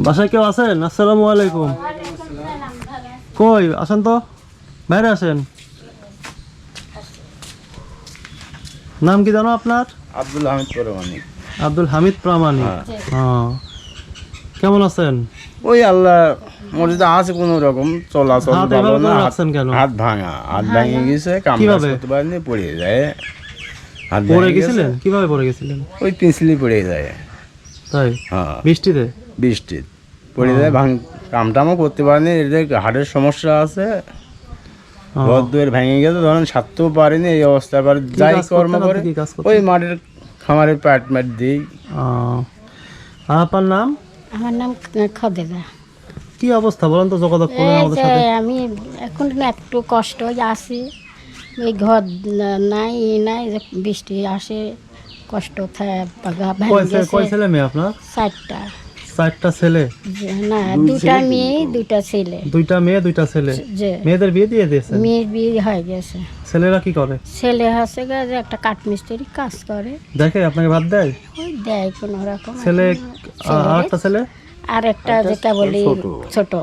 বাসায় কেউ আছেন? আসসালামু আলাইকুম। কই আসেন তো। বাইরে আসেন। নাম কি জানো আপনার? আব্দুল হামিদ পরমানি আব্দুল হামিদ প্রামাণিক। হ্যাঁ। কেমন আছেন? ওই আল্লাহ মসজিদে আছে কোনো রকম চলাচল ভালো না হাত- কেন? হাত ভাঙা। হাত ভেঙে। গেছে কাম করতে পারেনি পড়ে যায়। হাত পড়ে গেছিলেন? কীভাবে পড়ে গেছিলেন? ওই পেন্সিলি পড়ে যায়। তাই? হ্যাঁ। বৃষ্টিতে? বৃষ্টি পড়ে যায়। ভাঙ কাম টামও করতে পারেনি এদের হাড়ের সমস্যা আছে ঘর দুয়ের ভেঙে গেছে ধরেন সারতেও পারেনি এই অবস্থা এবার যাই কর্ম করে? ওই মাঠের খামারের প্যাট ম্যাট দিই। আর আপনার নাম? আমার নাম খদেদা কি অবস্থা? বলেন তো যোগাযোগ করলেন আমাদের সাথে। আমি এখন একটু কষ্ট আছি। এই ঘর নাই ই নাই যে বৃষ্টি আসে কষ্ট থাকে কয় ভেঙে ছেলে মেয়ে আপনার? চারটা। চারটা ছেলে? যে না দুটা মেয়ে দুটা ছেলে। দুইটা মেয়ে দুইটা ছেলে? যে মেয়েদের বিয়ে দিয়ে দিয়েছে? মেয়ের বিয়ে হয়ে গেছে। ছেলেরা কি করে? ছেলে গা যে একটা কাঠমিস্ত্রি কাজ করে। দেখে আপনাকে ভাত দেয়? ওই দেয় কোনো রকম। ছেলে আর একটা ছেলে আর একটা যেটা বলি ছোট। ও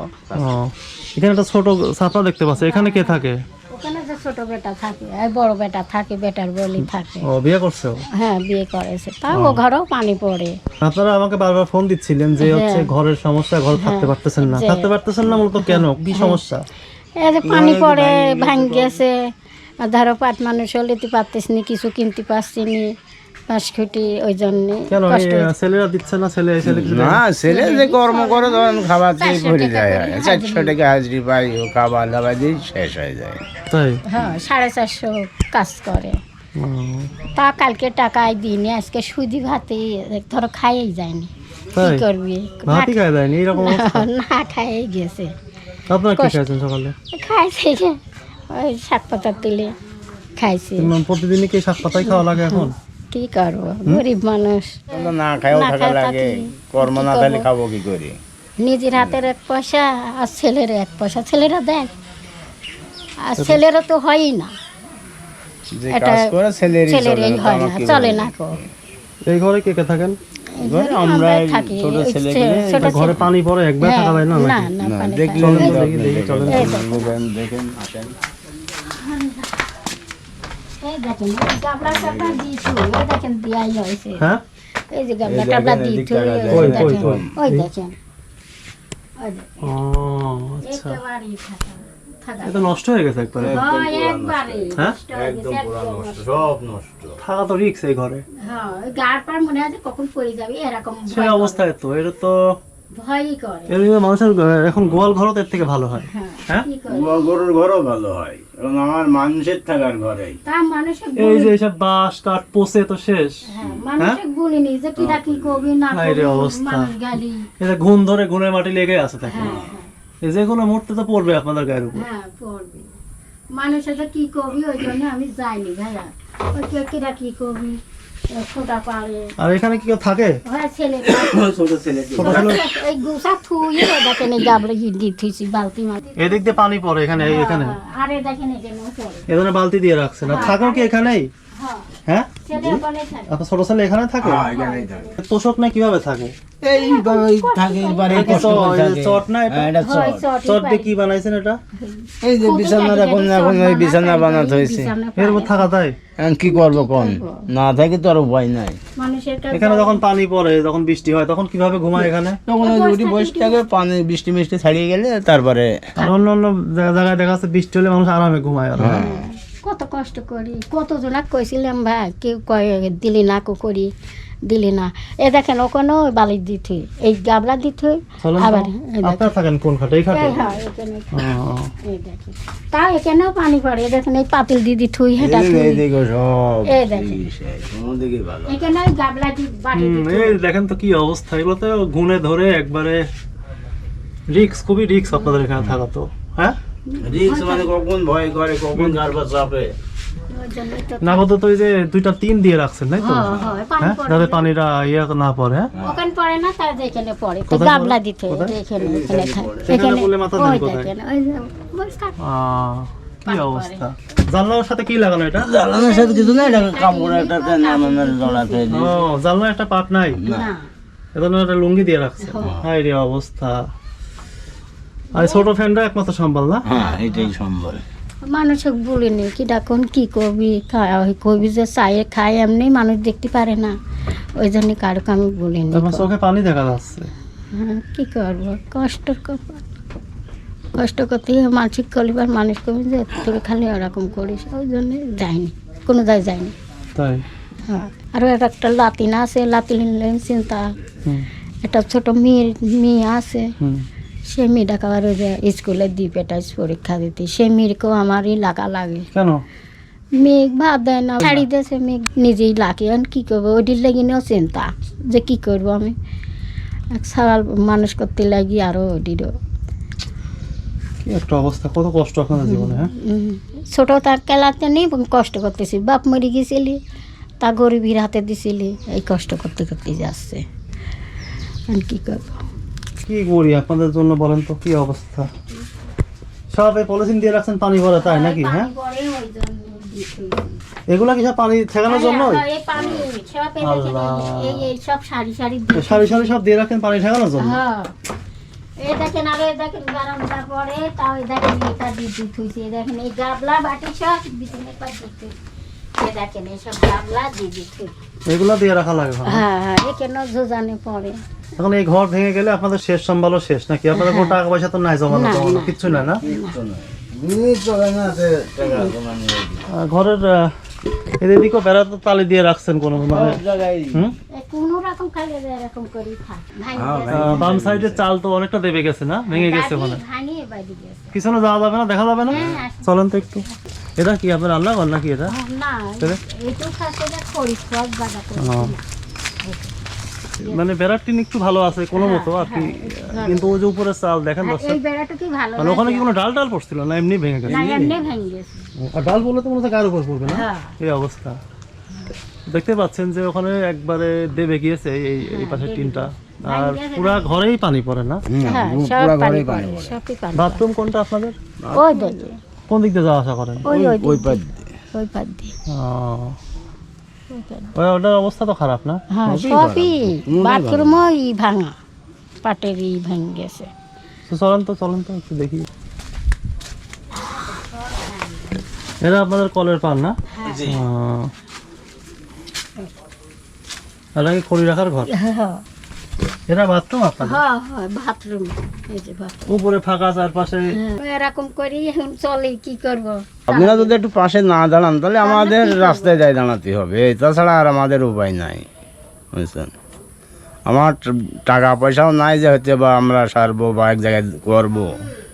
এখানে একটা ছোট ছাতা দেখতে পাচ্ছি। এখানে কে থাকে? ওখানে যে ছোট বেটা থাকে আর বড় বেটা থাকে বেটার বলি থাকে। ও বিয়ে করছে? হ্যাঁ বিয়ে করেছে। তাও ও ঘরেও পানি পড়ে। আপনারা আমাকে বারবার ফোন দিচ্ছিলেন যে হচ্ছে ঘরের সমস্যা ঘর থাকতে পারতেছেন না। থাকতে পারতেছেন না মূলত কেন? কি সমস্যা? এই যে পানি পড়ে ভাঙ গেছে ধরো পাট মানুষ হলে পারতেছ নি কিছু কিনতে পারছি নি। পাঁচ খুঁটি ওই জন্যে কেন ছেলেরা দিচ্ছে না? ছেলে ছেলে না? না ছেলে যে কর্ম করে খাবার দিয়ে ভরে যায়। চারশো টাকা হাজরি পাই ও খাবার দাবার দিয়ে শেষ হয়ে যায়। তাই? হ্যাঁ সাড়ে চারশো কাজ করে। তা কালকে টাকায় আজকে সুদি ভাতে ধরো খাইয়েই যায়নি। কি করবি? ভাতই খায় দেয়নি এইরকম না খাইয়েই গেছে। আপনারা কি খাইছেন সকালে? খাইছে। ওই শাক পাতা তুলে খাইছে। প্রতিদিনই কি শাক পাতাই খাওয়া লাগে এখন? কি করব? গরিব মানুষ। না খাইও থাকা লাগে কর্ম না থাকলে খাব কি করে? নিজের হাতের এক পয়সা আর ছেলের এক পয়সা। ছেলেরা দেয় আর ছেলেরা তো হয়ই না। এটা করে ছেলেরই হয় না চলে না কো। এই ঘরে কে কে থাকেন? এই ঘরে আমরা থাকি ছোট ছেলে ছে- মিলে ছোট ঘরে পানি পড়ে একবার থাকা যায় না হ্যাঁ, না না না পানি দেখলে খায়। চলেন তো দেখি, আপনি দেখি, চলেন। দেখেন, এই দেখেন। দেখেন, দেখেন, আসেন। এই দেখেন গাবলা টাবলা দিয়েছি ওই দেখেন দিয়াই হয়েছে হ্যাঁ এই যে গাবলা টাবলা দেখেন, দিয়েছি এদিকটা ওই দেখেন। কই, কই, দেখেন কই? ওই দেখেন ওই দেখেন ও আচ্ছা একেবারেই থাকা থাকা এটা নষ্ট হয়ে গেছে একবারে হ্যাঁ? নষ্ট গেছে, একদম পুরা নষ্ট, সব নষ্ট। থাকা তো রিক্স এই ঘরে হ্যাঁ পার মনে হয় কখন পড়ে যাবে এরকম সেই অবস্থায় তো এটা তো। ভয়ই করে। এর মানুষের এখন গোয়াল ঘরও এর থেকে ভালো হয়। হ্যাঁ হ্যাঁ? কি করে। গো- গরুর ঘরও ভালো হয় এবং আমার মানুষের থাকার ঘরে তা মানুষের এই যে এইসব বাঁশ কাঠ পচে তো শেষ। হ্যাঁ মানুষের গুলিনি যে কিরা কি করবি না হায় রে করবি, অবস্থা। মানুষ গালি। এটা ঘুম ধরে ঘুনের মাটি লেগে আছে এই যে কোনো মুহূর্তে তো পড়বে আপনাদের গায়ের উপর। হ্যাঁ পড়বি। মানুষের কি করবি ওই জন্য আমি যাইনি ভাইয়া। ওই কিরা কি পারে আর এখানে কি কেউ থাকে? হয় এদিক দিয়ে পানি পড়ে এখানে এখানে। আরে এখানে এ ধরনের বালতি দিয়ে রাখছে না থাকো কি এখানে হ্যাঁ। হ্যাঁ? ছেলে ওখানে থাকে। আপনার ছোট ছেলে এখানে থাকে? থাকে। তোষক না কীভাবে থাকে? এইভাবেই থাকে, বাড়ি এটা কি কষ্ট চ- করে এই যে থাকে। চট না এটা? এটা চট। চট দিয়ে কি বানাইছেন এটা? এই যে বিছানার এখন এখন ওই বিছানা বানাতে হয়েছে। এর উপর থাকা যায়? কি করব কোন? না থাকে তো আর উপায় নাই। এখানে যখন পানি পড়ে যখন বৃষ্টি হয় তখন কীভাবে ঘুমায় এখানে? তখন ওই রুটি বসে থাকে পানি বৃষ্টি মিষ্টি ছাড়িয়ে গেলে তারপরে আর অন্য অন্য জায়গায় দেখা যাচ্ছে বৃষ্টি হলে মানুষ আরামে ঘুমায় আর। হ্যাঁ। কত কষ্ট করি। কত জনাক কইছিলাম ভাই? কেউ কয় দিলি না কো করি। দিলি না। এ দেখেন ওখানে ওই বালি দিতে এই গাবলা দিতে আবার দেখেন। আপনারা থাকেন কোন খাটে? এই খাটে? এই হ্যাঁ, এখানে এই দেখেন। তা এখানেও পানি পড়ে। এই দেখেন এই পাতিল দিদি থুই হেটা থুই এইদিকে সব এই দেখেন। এখানে ওই গাবলা দি বাটি দিতে এই দেখেন তো কি অবস্থা। এগুলো তো গুনে ধরে একবারে রিক্স খুবই রিক্স আপনাদের এখানে থাকা তো। হ্যাঁ? রিক্স মানে কখন ভয় করে কখন গারবা চাপে। ওই তো না বলতো তো ওই যে দুইটা তিন দিয়ে রাখছেন তাই তো? হ্যাঁ, হ্যাঁ, পানি হ্যাঁ? পড়ে যাতে। পানিটা ইয়ে না পড়ে হ্যাঁ? ওখানে পড়ে না তার এখানে পড়ে। তো গাবলা দিতে এখানে এখানে এখানে বলে মাথা দেন কোথায়? ওই যে বস কাট আহ, কি অবস্থা? জানলার সাথে কি লাগানো এটা? জ্বালানোর সাথে কিছু নাই এটা কাপড় একটা নামানোর জড়াতে ও জানলার একটা পাট নাই? না। এজন্য একটা লুঙ্গি দিয়ে রাখছে হাই রে অবস্থা। আর ছোট ফ্যানটা একমাত্র সম্বল না? হ্যাঁ এটাই সম্বল। মানুষক বলিনি কি ডাকুন কি করবি কবি যে চায়ে খায় এমনি মানুষ দেখতে পারে না। ওই জন্য কারোকে আমি বলিনি চোখে পানি দেখা যাচ্ছে? হ্যাঁ, কি করব? কষ্ট কষ্ট করতে মানসিক কলিবার মানুষ কবি যে তোকে খালি ওরকম করিস ওই জন্য যায়নি কোনো দায় যায়নি। তাই? হ্যাঁ আরও একটা লাতিন আছে লাতিন চিন্তা একটা ছোট মেয়ে মেয়ে আছে। সে মেয়েটাকে আবার ওই যে স্কুলে দিই পেটাইস পরীক্ষা দিতে সে মেয়েকেও আমারই লাগা লাগে। কেন? মেঘ ভাত দেয় না শাড়ি দিয়েছে মেঘ নিজেই লাগে। এখন কী করব? ওইটির লাগি নিয়েও চিন্তা যে কী করব আমি? এক সাল মানুষ করতে লাগি আরও ওইটিরও একটা অবস্থা কত কষ্ট জীবনে হ্যাঁ? ছোট তার কেলাতে নেই কষ্ট করতেছি। বাপ মরে গেছিলি তা গরিবের হাতে দিছিলি এই কষ্ট করতে করতে যাচ্ছে। এখন কী করব? কি করি আপনাদের জন্য বলেন তো কি অবস্থা? সব এই পলিথিন দিয়ে রাখছেন পানি ভরা তাই নাকি? হ্যাঁ? এগুলা কি সব পানি ঠেকানোর জন্য এই পানি সব এই এই এই সব সারি সারি সারি সারি সব দিয়ে রাখেন পানি ঠেকানোর জন্য? হ্যাঁ। এই দেখেন আর দেখেন গরমটা পরে তাও এই দেখেন এটা দিয়ে হয়েছে এই দেখেন এই গাবলা বাটি সব বিছানে পা দিতে এই দেখেন এইসব গাবলা দিয়ে দিতে এগুলা দিয়ে রাখা লাগে। হ্যাঁ হ্যাঁ এখানে যোজানে পড়ে? এখন এই ঘর ভেঙে গেলে আপনাদের শেষ সম্ভালও শেষ নাকি আপনাদের কোনো টাকা পয়সা তো নাই জমানো না, জমানো কিচ্ছু ঘরের এদিকে বেড়া তো তালি দিয়ে রাখছেন কোনো মানে? কোনো রকম এরকম হ্যাঁ, বাম সাইডের চাল তো অনেকটা দেবে গেছে না? ভেঙে গেছে মানে। ভাঙি বাইরে গেছে। পিছনে যাওয়া যাবে না? দেখা যাবে না? হ্যাঁ, চলেন তো একটু। এটা কি আপনার রান্না নাকি এটা? না সব মানে বেড়ার টিন একটু ভালো আছে কোনো মতো আর কি। কিন্তু ওই যে উপরে চাল দেখেন ভালো মানে ওখানে কি কোনো ডাল ডাল পড়ছিল না? এমনি ভেঙে গেছে? না এমনি ভেঙে গেছে। আর ডাল বললে তো মনে হচ্ছে গায়ের উপর পড়বে না? হ্যাঁ। এই অবস্থা। দেখতে পাচ্ছেন যে ওখানে একবারে দেবে গিয়েছে এই এই পাশের টিনটা। আর পুরা ঘরেই পানি পড়ে না? হ্যাঁ পুরা ঘরেই পানি পড়ে পড়ে। সবই পানি বাথরুম কোনটা আপনাদের? ওই দেখে কোন দিক দিয়ে যাওয়া আসা করেন? ওই ওই ওই দিকে, পার ওই পার দিয়ে। ও, ওই। ওই ওটার অবস্থা তো খারাপ না? হ্যাঁ সবই সবই কোনোটাই ভাঙা? পাটের ই ভেঙে গেছে। তো চলেন তো চলেন তো একটু দেখি। এটা আপনাদের কলের পান না? ও। এটা কি খড়ি রাখার ঘর? হ্যাঁ এটা বাথরুম আপনাদের? হ্যাঁ হ্যাঁ বাথরুম এই যে বাথরুম উপরে ফাঁকা চারপাশে? এরকম করি এখন চলে কি করব? আপনারা যদি একটু পাশে না দাঁড়ান তাহলে আমাদের রাস্তায় যাই দাঁড়াতে হবে। তাছাড়া আর আমাদের উপায় নাই বুঝছেন? আমার টাকা পয়সাও নাই যে হচ্ছে বা আমরা সারবো বা এক জায়গায় করব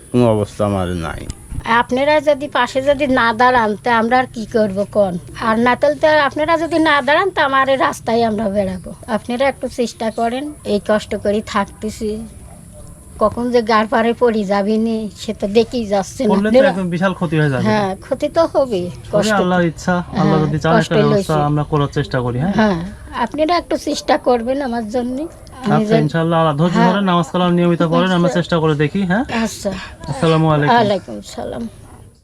কোনো অবস্থা আমার নাই। আপনারা যদি পাশে যদি না দাঁড়ান তা আমরা আর কি করব কোন? আর না তাহলে তো আপনারা যদি না দাঁড়ান তো আমার রাস্তায় আমরা বেড়াবো। আপনারা একটু চেষ্টা করেন এই কষ্ট করে থাকতেছি। কখন যে গার পারে পড়ে যাবিনি সে তো দেখেই যাচ্ছে না। আপনারা- বিশাল ক্ষতি হয়ে যাবে। হ্যাঁ ক্ষতি তো হবে কষ্ট আল্লাহর ইচ্ছা আল্লাহ হ্যাঁ, যদি চান। আমরা করার চেষ্টা করি হ্যাঁ? হ্যাঁ আপনারা একটু চেষ্টা করবেন আমার জন্য। আচ্ছা ইনশাআল্লাহ আল্লাহ ধৈর্য ধরে ধরেন নামাজ কালাম নিয়মিত পড়েন আমরা চেষ্টা করে দেখি হ্যাঁ? আচ্ছা। আসসালামু আলাইকুম। ওয়ালাইকুম সালাম